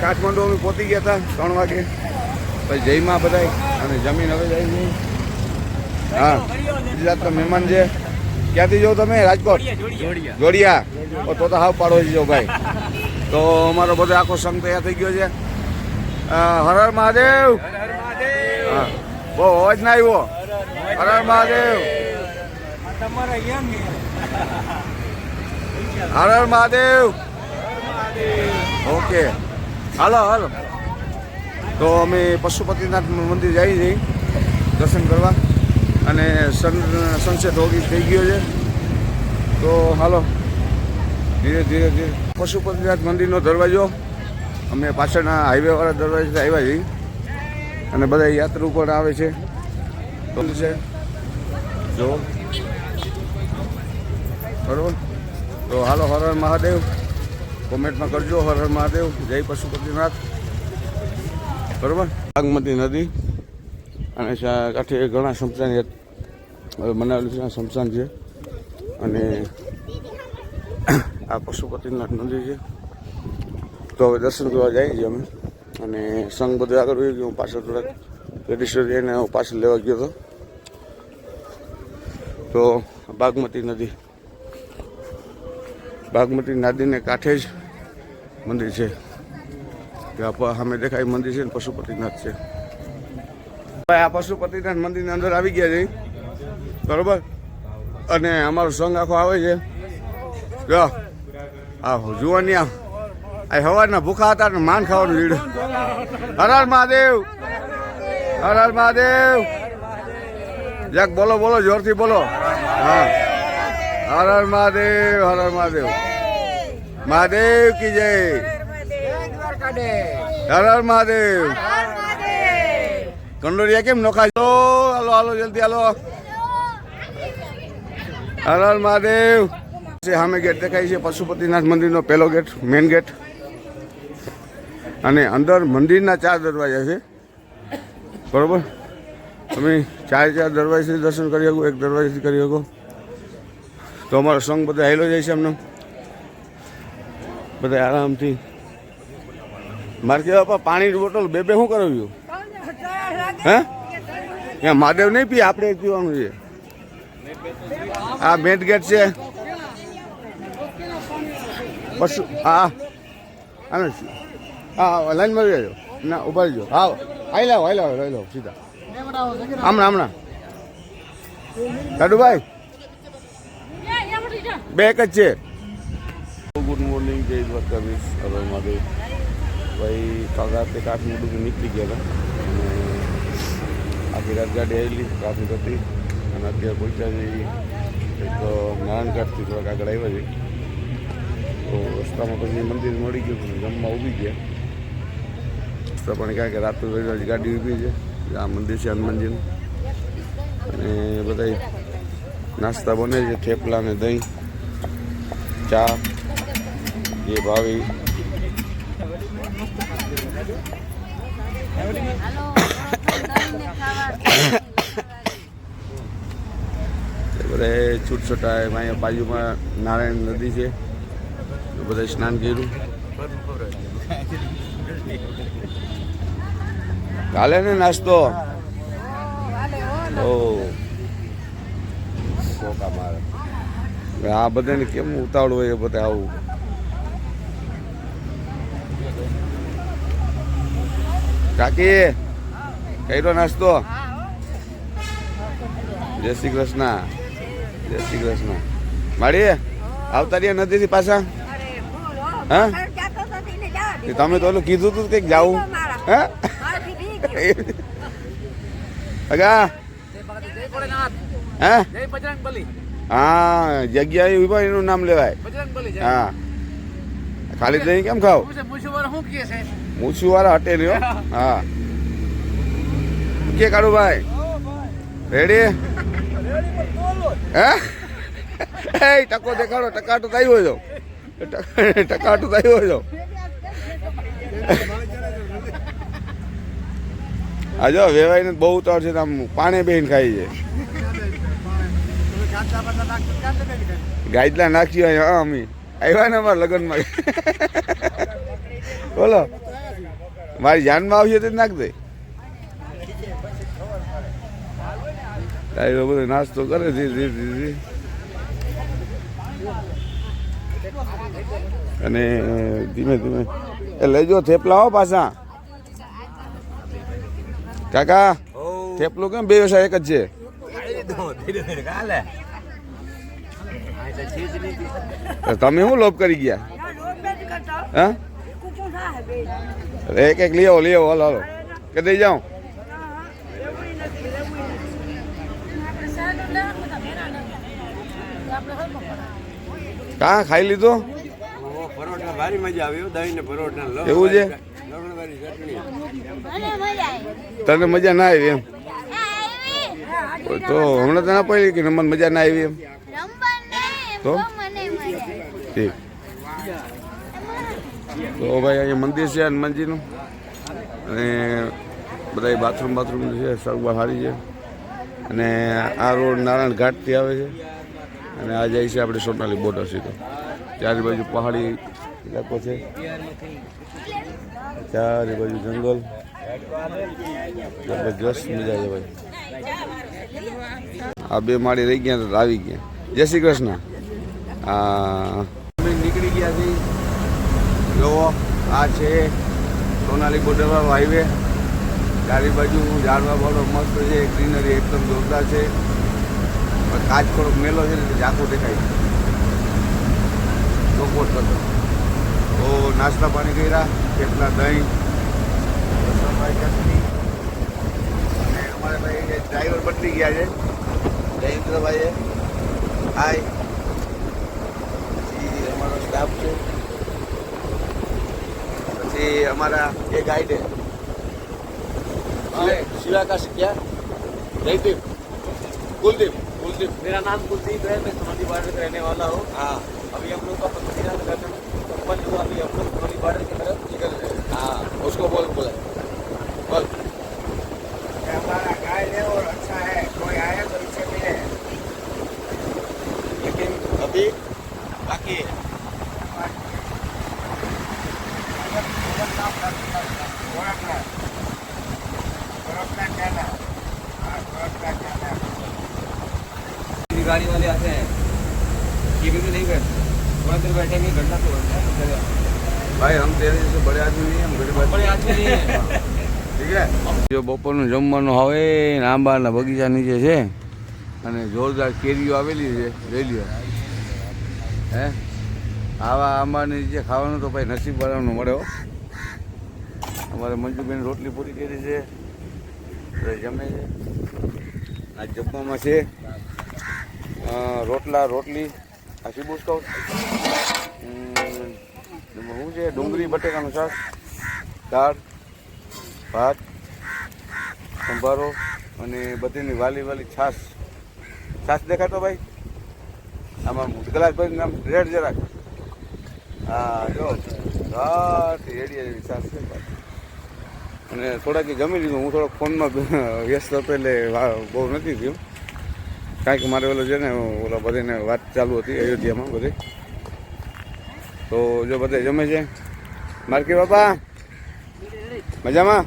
કાઠમંડુ અમે પહોંચી ગયા હતા ત્રણ વાગે. પછી જયમાં બધા અને જમીન હવે જાય છે હા ગુજરાતના મહેમાન છે. ક્યાંથી જો તમે? રાજકોટ? જોડિયા તો તો હાવ પાડો જો ભાઈ. તો અમારો બધો આખો સંઘ તૈયાર થઈ ગયો છે. અ, હર હર મહાદેવ. બહુ અવાજ ના આવ્યો. Har Har Mahadev. Har Har Mahadev. Okay. Hello hello. તો અમે પશુપતિનાથ મંદિર જઈ છીએ દર્શન કરવા. અને સન સનસેટ હોગી થઈ ગયો છે. તો હાલો, ધીરે ધીરે ધીરે. પશુપતિનાથ મંદિરનો દરવાજો, અમે પાછળના હાઈવેવાળા દરવાજે આવ્યા છીએ. અને બધા યાત્રુ પણ આવે છે. છે? જો. બરોબર? તો હાલો, હર હર મહાદેવ. કોમેન્ટમાં કરજો. હર હર મહાદેવ. જય પશુપતિનાથ. બરોબર? બાગમતી નદી અને કાંઠે ઘણા શમશાન બનાવેલું છે શમશાન છે. અને આ પશુપતિનાથ નદી છે. તો હવે દર્શન કરવા જઈએ છીએ અમે. અને સંઘ બધું આગળ વહી ગયો. હું પાછળ થોડાક રેડિસ્ટર જઈને હું પાછળ લેવા ગયો હતો. તો બાગમતી નદી. બાગમતી નદીને કાંઠે જ મંદિર છે. ત્યાં સામે દેખાય મંદિર છે ને પશુપતિનાથ છે. ભાઈ, આ પશુપતિનાથ મંદિરની અંદર આવી ગયા છે. બરોબર? અને અમારો સંઘ આખો આવે છે. જો. આ જુવાની આ આ હવાના ભૂખા હતા ને માન ખાવાનું લીડ હર હર મહાદેવ. હર હર મહાદેવ. જાક બોલો બોલો, જોરથી બોલો. હા. હર હર મહાદેવ, હર હર મહાદેવ. મહાદેવ કી જય. હર હર મહાદેવ. કંડોરિયા કેમ નોખા હાલો હાલો, જલ્દી હાલો. હર હર મહાદેવ. સામે ગેટ દેખાય છે, પશુપતિનાથ મંદિરનો પહેલો ગેટ, મેઇન ગેટ. અને અંદર મંદિરના ચાર દરવાજા છે. બરોબર? તમે ચાર ચાર દરવાજાથી દર્શન કરી શકો, એક દરવાજાથી કરી શકો. તો અમારો સંઘ બધા હેલો જાય છે એમને. બધા આરામથી. મારે કહેવા પાણીની બોટલ બે બે શું કરાવ્યું? હે? ત્યાં મહાદેવ નહીં પીએ, આપણે પીવાનું છે. આ મેટ ગેટ છે. પશુ હા. આને હા લાઈનમાં રહેજો ના, ઊભા રહેજો. હા આવી લાવો આવી લાવો લઈ લો સીધા. હમણાં હમણાં દાદુભાઈ બે એક જ છે. મોર્નિંગ જય દ્વારકાધીશ હવે મારે ભાઈ કાલ રાતે કાફી બધું નીકળી ગયા હતા. અને આખી રાત ગાડી આવેલી કાફી હતી. અને અત્યારે પહોંચ્યા જઈએ એક નારાયણઘાટથી થોડાક આગળ આવ્યા છે. તો રસ્તામાં પછી મંદિર મળી ગયું જમવા ઊભી ગયા. રસ્તા પણ કારણ કે રાત્રે ગાડી ઊભી છે. આ મંદિર છે હનુમાનજીનું અને બધા નાસ્તા બને છે, થેપલા ને દહીં, ચા. જે ભાવી. બધા છૂટછોટા અહીંયા બાજુમાં નારાયણ નદી છે. બધા સ્નાન કર્યું. કાલે ને નાસ્તો? આ બધાને કેમ ઉતાવળ હોય બધા આવું? કાકી કર્યો નાસ્તો? જય શ્રી કૃષ્ણ. જય શ્રી કૃષ્ણ. માળી આવતા રહ્યા નદીથી પાછા? હા? તમે તો ઓલું કીધું તું કંઈક જાવું. હે? અગા. હે? હા જગ્યાએ ઊભા એનું નામ લેવાય. હા. ખાલી દહીં કેમ ખાવ? મુસે મુસુવર શું કહે છે મૂછું વાળા હટેલી હો. કે કાઢું ભાઈ? રેડી હે? એ ટકો દેખાડો ટકાટો થયો તો ટકાટો થયો તો આ જો વેવાઈને બહુ ઉતાવળ છે આમ પાણી બેહીને ખાઈ છે. ગાઈડલા નાખી હા અમી. આવ્યા ને અમારા લગ્નમાં. બોલો. મારી જાનમાં આવશે તો નાખ દે. તારી બધો નાસ્તો કરે ધીરે ધીરે ધીરે ધીરે. અને ધીમે ધીમે. એ લેજો થેપલા હો પાછા. કાકા થેપલું કેમ બે વ્યવસાય એક જ છે? તમે શું લોભ કરી ગયા? હા? અરે એક એક લઈ આવો લઈ આવો હાલો હાલો. કે દઈ જાઉં? કાં ખાઈ લીધો? પરોઠા ભારી મજા આવી દહીં ને પરોઠા એવું છે? તને મજા ના આવી એમ? તો હમણાં તને પડી કે મને મજા ના આવી એમ? તો? તો મને મજા ઠીક. તો ભાઈ, અહીંયા મંદિર છે હનુમાનજીનું અને બધા બાથરૂમ બાથરૂમ છે, સગવડ સારી છે. અને આ રોડ નારાયણ ઘાટથી આવે છે. અને આ જાય છે આપણે સોનાલી બોર્ડર સીધો. ચારે બાજુ પહાડી ઇલાકો છે. ચારે બાજુ જંગલ. જબરજસ્ત મજા છે ભાઈ. આ બે માળી રહી ગયા તો આવી ગયા. જય શ્રી કૃષ્ણ. નીકળી ગયા છીએ જોવો આ છે સોનાલી બોર્ડરવાળો હાઈવે. ચારી બાજુ ઝાડવા વાળો મસ્ત છે, ગ્રીનરી એકદમ જોરદાર છે. પણ કાચ થોડોક મેલો છે એટલે ઝાંખું દેખાય છે. થતો તો નાસ્તા પાણી કર્યા, કેટલા દહીં. અને અમારે ભાઈ ડ્રાઈવર બદલી ગયા છે. જયેન્દ્રભાઈએ હાય પછી અમારો સ્ટાફ છે પછી અમારા એ ગાઈડ है शिवा का क्या जयदीप कुलदीप कुलदीप मेरा नाम कुलदीप है मैं सोनाली बॉर्डर का रहने वाला हूँ हाँ अभी हम लोग का पत्नीराम करने संपन्न हुआ अभी हम लोग सोनाली बॉर्डर की तरफ निकल रहे हैं। हाँ उसको बोल बोला बोल गाड़ी वाले आते हैं ये भी तो नहीं बैठते थोड़ा देर बैठेंगे घंटा तो घंटा है, चले जाते भाई हम तेरे जैसे बड़े आदमी नहीं हम गरीब हैं। आदमी बड़े आदमी नहीं है ઠીક હે જો બપોરનું જમવાનું હવે ને આંબાના બગીચા નીચે છે અને જોરદાર કેરીઓ આવેલી છે જોઈ લ્યો હે આવા આંબાની નીચે ખાવાનું તો ભાઈ નસીબ વાળાનું મળે હો અમારે મંજુબેન રોટલી પૂરી કરી છે બધા જમે આ જમવામાં છે રોટલા, રોટલી. આ શીબુસ કહું શું છે? ડુંગળી, બટેકાનું શાક, દાળ, ભાત, સંભારો અને બધીની વાલી વાલી છાશ. છાશ દેખાતો ભાઈ? આમાં ગલાસભાઈ નામ રેડ જરાક. હા, જો. ઘાટ એડી એવી છાશ છે. ભાઈ. અને થોડાક જમી લીધું. હું થોડોક ફોનમાં વ્યસ્ત હતો એટલે બહુ નથી થયું. કારણ કે મારે ઓલો છે ને, ઓલા બધાને વાત ચાલુ હતી, અયોધ્યામાં બધી. તો જો બધે જમે છે? માર્કી બાપા? મજામાં?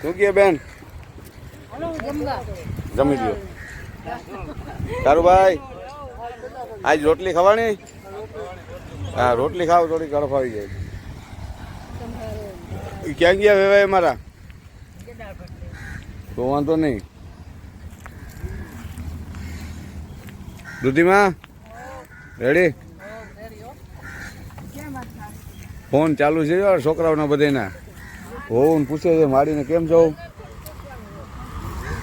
શું કહે બેન? જમી લ્યો. તારું ભાઈ. આજ રોટલી ખાવાની હા, રોટલી ખાવ થોડી કડફ આવી જાય. ક્યાં ગયા વેવાય મારા? તો વાંધો નહીં. દૂધીમાં, રેડી? ફોન ચાલુ છે છોકરાઓના બધાના હોવું પૂછે છે, માડીને કેમ છો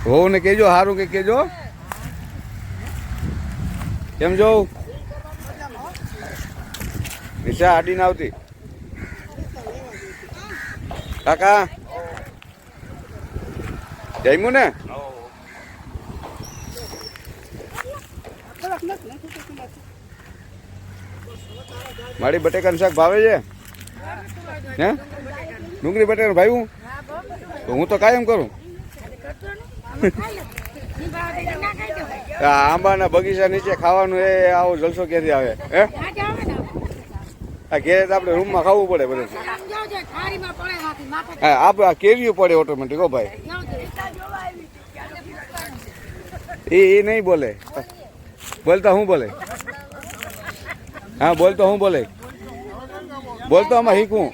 હોવું ને કેજો સારું કે કહેજો. કેમ છો નિશા આડીને આવતી. કાકા? જમ્યું ને? મારી બટેકાનું શાક ભાવે છે? હે? ડુંગળી બટેકાનું ભાવ્યું? તો હું તો કાયમ કરું. આંબાના બગીચા નીચે ખાવાનું એ આવો જલસો ક્યાંથી આવે. હે? આ ઘેર આપણે રૂમમાં ખાવું પડે બધું. હા આપણે કેરીઓ પડે ઓટોમેટિક હો ભાઈ. એ એ નહીં બોલે. બોલતા હું બોલે? હા, બોલતો હું બોલે? બોલતો આમાં શીખું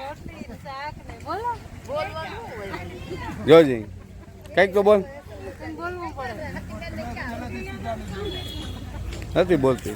જોજી કંઈક તો બોલ. નથી બોલતી.